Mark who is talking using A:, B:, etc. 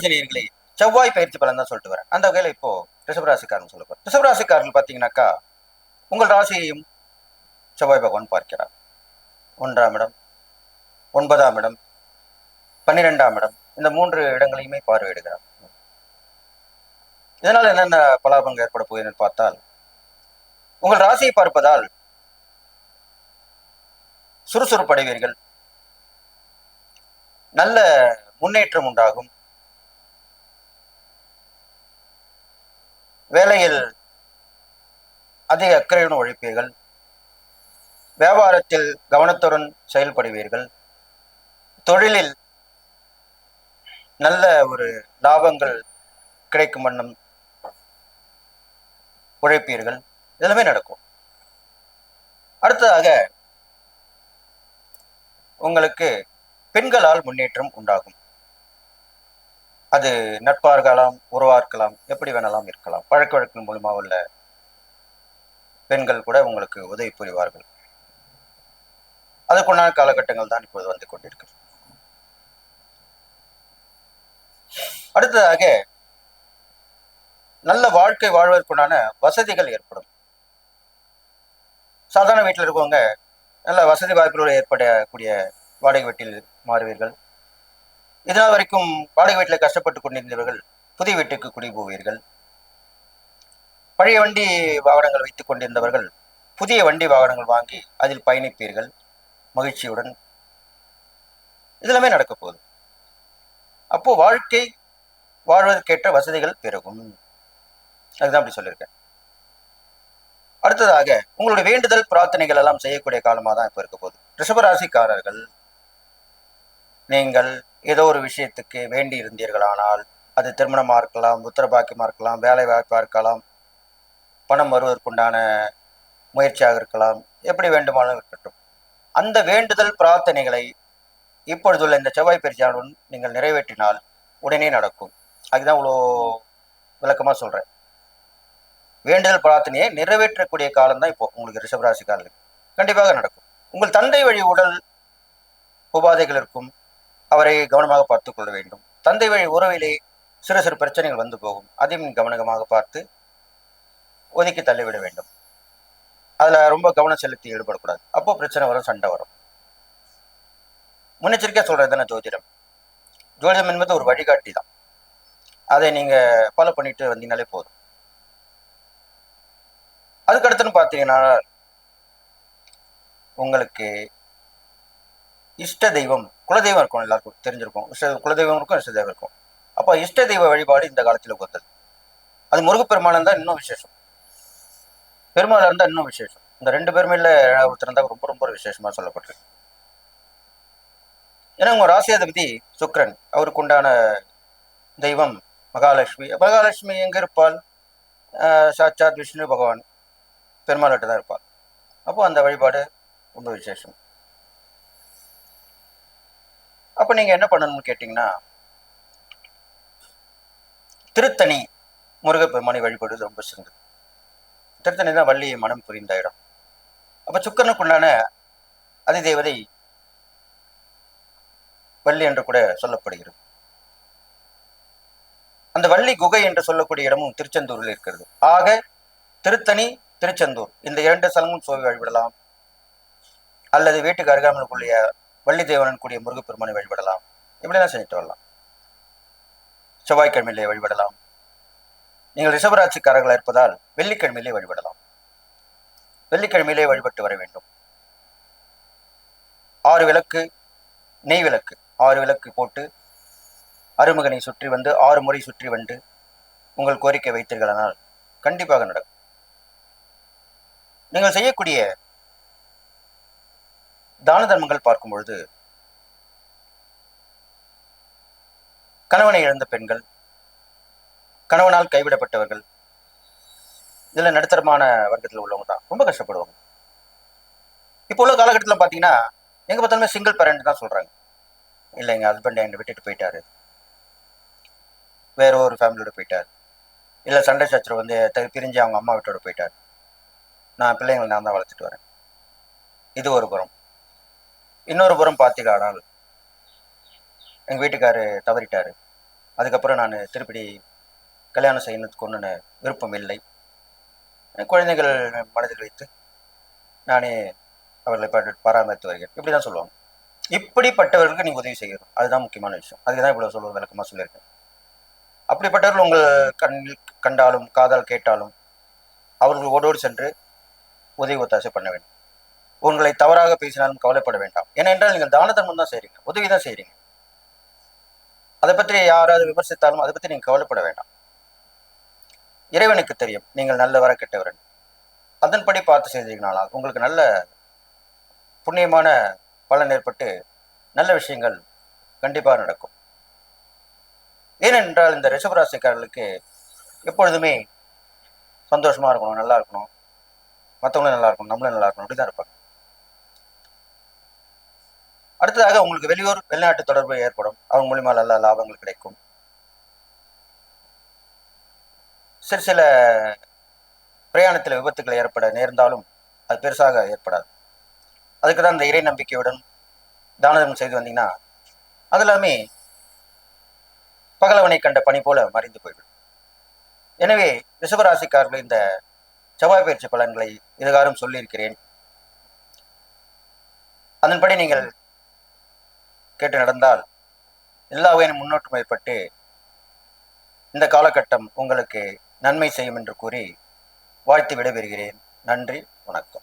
A: ரிஷபராசி செவ்வாய் பயிற்சி பலன் தான் சொல்லிட்டு வரேன். அந்த வகையில் இப்போ ரிஷபராசிக்காரன் சொல்ல போறேன் ரிஷபராசிக்காரர்கள் பார்த்தீங்கன்னாக்கா உங்கள் ராசியையும் செவ்வாய் பகவான் பார்க்கிறார். ஒன்றாம் இடம் ஒன்பதாம் இடம் பன்னிரெண்டாம் இடம் இந்த மூன்று இடங்களையுமே பார்வையிடுகிறார். இதனால் என்னென்ன பலாபங்கள் ஏற்பட போகுதுன்னு பார்த்தால் உங்கள் ராசியை பார்ப்பதால் சுறுசுறுப்படைவீர்கள். நல்ல முன்னேற்றம் உண்டாகும். வேலையில் அதிக அக்கறையுடன் உழைப்பீர்கள். வியாபாரத்தில் கவனத்துடன் செயல்படுவீர்கள். தொழிலில் நல்ல ஒரு லாபங்கள் கிடைக்கும் வண்ணம் உழைப்பீர்கள். இதெல்லாமே நடக்கும். அடுத்ததாக உங்களுக்கு பெண்களால் முன்னேற்றம் உண்டாகும். அது நட்பாக இருக்கலாம் உறவா இருக்கலாம் எப்படி வேணாலும் இருக்கலாம். பழக்க வழக்கின் மூலமாக உள்ள பெண்கள் கூட உங்களுக்கு உதவி புரிவார்கள். அதுக்குண்டான காலகட்டங்கள் தான் இப்போது வந்து கொண்டிருக்கு அடுத்ததாக நல்ல வாழ்க்கை வாழ்வதற்குண்டான வசதிகள் ஏற்படும். சாதாரண வீட்டில் இருக்கவங்க நல்ல வசதி வாய்ப்புகளோடு ஏற்படக்கூடிய வாடகை வீட்டில் மாறுவீர்கள். இதனால் வரைக்கும் வாடகை வீட்டில் கஷ்டப்பட்டு கொண்டிருந்தவர்கள் புதிய வீட்டுக்கு குடிபோவீர்கள். பழைய வண்டி வாகனங்கள் வைத்துக் கொண்டிருந்தவர்கள் புதிய வண்டி வாகனங்கள் வாங்கி அதில் பயணிப்பீர்கள். மகிழ்ச்சியுடன் இதெல்லாமே நடக்க போகுது. அப்போ வாழ்க்கை வாழ்வதற்கேற்ற வசதிகள் பெருகும். அதுதான் அப்படி சொல்லியிருக்கேன். அடுத்ததாக உங்களுடைய வேண்டுதல் பிரார்த்தனைகள் எல்லாம் செய்யக்கூடிய காலமாக தான் இப்போ இருக்க போகுது. ரிஷபராசிக்காரர்கள் நீங்கள் ஏதோ ஒரு விஷயத்துக்கு வேண்டி இருந்தீர்களானால் அது திருமணமாக இருக்கலாம் உத்தரபாக்கியமாக இருக்கலாம் வேலை வாய்ப்பாக இருக்கலாம் பணம் வருவதற்குண்டான முயற்சியாக இருக்கலாம் எப்படி வேண்டுமானாலும் இருக்கட்டும். அந்த வேண்டுதல் பிரார்த்தனைகளை இப்பொழுதுள்ள இந்த செவ்வாய் பயிற்சியானுடன் நீங்கள் நிறைவேற்றினால் உடனே நடக்கும். அதுதான் இவ்வளோ விளக்கமாக சொல்கிறேன் வேண்டுதல் பிரார்த்தனையை நிறைவேற்றக்கூடிய காலம் தான் இப்போ உங்களுக்கு ரிஷபராசிக்காரர்களுக்கு. கண்டிப்பாக நடக்கும். உங்கள் தந்தை வழி உடல் உபாதைகள் இருக்கும். அவரை கவனமாக பார்த்து கொள்ள வேண்டும். தந்தை வழி உறவிலே சிறு சிறு பிரச்சனைகள் வந்து போகும். அதையும் கவனமாக பார்த்து ஒதுக்கி தள்ளிவிட வேண்டும். அதில் ரொம்ப கவனம் செலுத்தி ஈடுபடக்கூடாது. அப்போ பிரச்சனை வரும் சண்டை வரும். முன்னெச்சரிக்கையாக சொல்கிறது தானே ஜோதிடம். ஜோதிடம் என்பது ஒரு வழிகாட்டி தான். அதை நீங்கள் ஃபாலோ பண்ணிட்டு வந்தீங்கனாலே போதும். அதுக்கடுத்துன்னு பார்த்தீங்கன்னா உங்களுக்கு இஷ்ட தெய்வம் குலதெய்வம் இருக்கும் எல்லாருக்கும் தெரிஞ்சிருக்கும். இஷ்ட குலதெய்வம் இருக்கும் இஷ்ட தெய்வம் இருக்கும். அப்போ இஷ்ட தெய்வ வழிபாடு இந்த காலத்தில் உகந்தது. அது முருகப்பெருமானம் தான் இன்னும் விசேஷம். பெருமாள் இருந்தால் இன்னும் விசேஷம். இந்த ரெண்டு பேருமையில் ஒருத்தர் இருந்தால் ரொம்ப ரொம்ப விசேஷமாக சொல்லப்பட்டிருக்கு ஏன்னா உங்கள் ராசியாதிபதி சுக்ரன் அவருக்கு உண்டான தெய்வம் மகாலட்சுமி. மகாலட்சுமி எங்கே இருப்பாள்? ஆஹ் சாட்சாத் விஷ்ணு பகவான். பெருமாள்கிட்ட தான் இருப்பாள். அப்போ அந்த வழிபாடு ரொம்ப விசேஷம். அப்போ நீங்கள் என்ன பண்ணணும்னு கேட்டிங்கன்னா திருத்தணி முருகப்பெருமானை வழிபடுவது ரொம்ப சிறந்தது. திருத்தணி தான் வள்ளி மனம் புரிந்த இடம். அப்போ சுக்கரனுக்குண்டான அதிதேவதை வள்ளி என்று கூட சொல்லப்படுகிறது. அந்த வள்ளி குகை என்று சொல்லக்கூடிய இடமும் திருச்செந்தூரில் இருக்கிறது. ஆக திருத்தணி திருச்செந்தூர் இந்த இரண்டு ஸ்தலமும் சோவி வழிபடலாம். அல்லது வீட்டுக்கு அருகாமல் வள்ளி தேவனன் கூடிய முருகப்பெருமானை வழிபடலாம். இப்படிலாம் செஞ்சுட்டு வரலாம். செவ்வாய்க்கிழமையிலே வழிபடலாம். நீங்கள் ரிஷபராட்சிக்காரர்களாக இருப்பதால் வெள்ளிக்கிழமையிலே வழிபடலாம். வெள்ளிக்கிழமையிலே வழிபட்டு வர வேண்டும். ஆறு விளக்கு நெய் விளக்கு. ஆறு விளக்கு போட்டு அருமகனை சுற்றி வந்து ஆறு முறை சுற்றி வந்து உங்கள் கோரிக்கை வைத்தீர்களானால் கண்டிப்பாக நடக்கும். நீங்கள் செய்யக்கூடிய தான தர்மங்கள் பார்க்கும் பொழுது கணவனை இழந்த பெண்கள் கணவனால் கைவிடப்பட்டவர்கள் இதில் நடுத்தரமான வர்க்கத்தில் உள்ளவங்க தான். ரொம்ப கஷ்டப்படுவாங்க. இப்போ உள்ள காலகட்டத்தில் பார்த்தீங்கன்னா எங்கே பார்த்தாலுமே சிங்கிள் பேரண்ட் தான் சொல்கிறாங்க இல்லை எங்கள் ஹஸ்பண்ட் என்னை விட்டுட்டு போயிட்டாரு. வேற ஒரு ஃபேமிலியோட போயிட்டார். இல்லை சண்டை சச்சரவு வந்து த- பிரிஞ்சு அவங்க அம்மா வீட்டோட போயிட்டார். நான் பிள்ளைங்களை நான் தான் வளர்த்துட்டு வரேன். இது ஒரு புறம். இன்னொரு புறம் பார்த்தீங்கன்னா எங்கள் வீட்டுக்காரு தவறிட்டார். அதுக்கப்புறம் நான் திருப்படி கல்யாணம் செய்யணுக்கு ஒன்று விருப்பம் இல்லை. குழந்தைகள் மனதில் வைத்து நானே அவர்களை பராமரித்து வருகிறேன். இப்படி தான் சொல்லுவாங்க. இப்படிப்பட்டவர்களுக்கு நீங்கள் உதவி செய்யணும். அதுதான் முக்கியமான விஷயம். அதுக்கு தான் இவ்வளோ சொல்ல விளக்கமாக சொல்லியிருக்கேன். அப்படிப்பட்டவர்கள் உங்கள் கண்ணில் கண்டாலும் காதால் கேட்டாலும் அவர்கள் ஓடோடு சென்று உதவி ஒத்தாசை பண்ண வேண்டும். உங்களை தவறாக பேசினாலும் கவலைப்பட வேண்டாம். ஏனென்றால் நீங்கள் தான தர்மம் தான் செய்றீங்க. உதவி தான் செய்றீங்க. அதை பற்றி யாராவது விமர்சித்தாலும் அதை பற்றி நீங்கள் கவலைப்பட வேண்டாம். இறைவனுக்கு தெரியும் நீங்கள் நல்லவர கெட்டவரன் அதன்படி பார்த்து செய்தீங்களானால் உங்களுக்கு நல்ல புண்ணியமான பலன் ஏற்பட்டு நல்ல விஷயங்கள் கண்டிப்பாக நடக்கும். ஏனென்றால் இந்த ரிஷபராசிக்காரர்களுக்கு எப்பொழுதுமே சந்தோஷமா இருக்கணும் நல்லா இருக்கணும். மற்றவங்களும் நல்லா இருக்கணும் நம்மளும் நல்லா இருக்கணும். அப்படிதான் இருப்பாங்க. அடுத்ததாக உங்களுக்கு வெளியூர் வெளிநாட்டு தொடர்பு ஏற்படும். அவங்க மூலியமா நல்ல லாபங்கள் கிடைக்கும். சிறு சில பிரயாணத்தில் விபத்துக்கள் ஏற்பட நேர்ந்தாலும் அது பெருசாக ஏற்படாது. அதுக்கு தான் இந்த இறை நம்பிக்கையுடன் தானதம் செய்து வந்தீங்கன்னா அது எல்லாமே பகலவனை கண்ட பணி போல மறைந்து போய்விடும். எனவே ரிஷபராசிக்காரர்கள் இந்த செவ்வாய் பயிற்சி பலன்களை இதுகாரும் சொல்லியிருக்கிறேன். அதன்படி நீங்கள் கேட்டு நடந்தால் எல்லா வகையிலும் முன்னோட்டம் ஏற்பட்டு இந்த காலகட்டம் உங்களுக்கு நன்மை செய்யும் என்று கூறி வாழ்த்து விடைபெறுகிறேன். நன்றி வணக்கம்.